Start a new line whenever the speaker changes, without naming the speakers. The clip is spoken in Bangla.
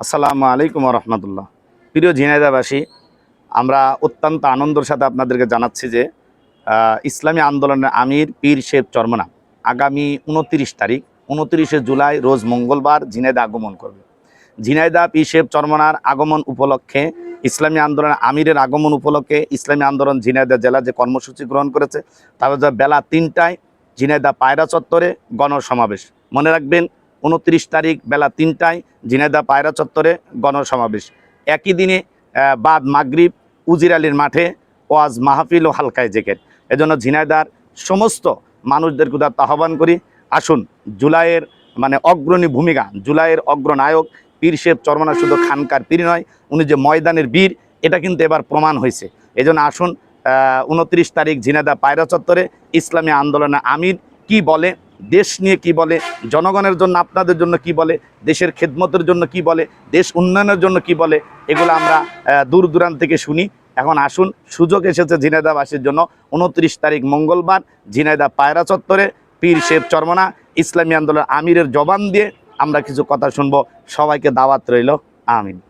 আসসালামু আলাইকুম রহমতুল্লাহ প্রিয় ঝিনাইদাবাসী আমরা অত্যন্ত আনন্দের সাথে আপনাদেরকে জানাচ্ছি যে ইসলামী আন্দোলনের আমির পীর শেখ চরমনা আগামী উনত্রিশ তারিখ, উনত্রিশে জুলাই রোজ মঙ্গলবার ঝিনাইদা আগমন করবে। ঝিনাইদা পীর শেখ চরমনার আগমন উপলক্ষে, ইসলামী আন্দোলনের আমিরের আগমন উপলক্ষে ইসলামী আন্দোলন ঝিনাইদা জেলা যে কর্মসূচি গ্রহণ করেছে তারপর বেলা তিনটায় ঝিনাইদা পায়রা চত্বরে গণসমাবেশ। মনে রাখবেন উনত্রিশ তারিখ বেলা তিনটায় ঝিনাইদা পায়রা চত্বরে গণসমাবেশ। একই দিনে বাদ মাগরিব, উজির আলীর মাঠে ওয়াজ মাহফিল ও হালকায় জেকের। এজন্য ঝিনাইদার সমস্ত মানুষদেরকে উদাত্ত আহ্বান করি, আসুন জুলাইয়ের মানে অগ্রণী ভূমিকা, জুলাইয়ের অগ্রনায়ক পীর শেখ চরমনা শুধু খানকার পীর নয়, উনি যে ময়দানের বীর, এটা কিন্তু এবার প্রমাণ হয়েছে। এজন্য আসুন উনত্রিশ তারিখ ঝিনাইদা পায়রা চত্বরে ইসলামী আন্দোলনে আমির কি বলে দেশ নিয়ে কি বলে, জনগণের জন্য, আপনাদের জন্য কি বলে, দেশের খেদমতের জন্য কি বলে, দেশ উন্নয়নের জন্য কি বলে, এগুলো আমরা দূর দূরান্ত থেকে শুনি। এখন আসুন, সুযোগ এসেছে ঝিনাইদাবাসীর জন্য। উনত্রিশ তারিখ মঙ্গলবার ঝিনাইদা পায়রা চত্বরে পীর শেখ চরমনা, ইসলামী আন্দোলন আমিরের জবান দিয়ে আমরা কিছু কথা শুনব। সবাইকে দাওয়াত রইল। আমিন।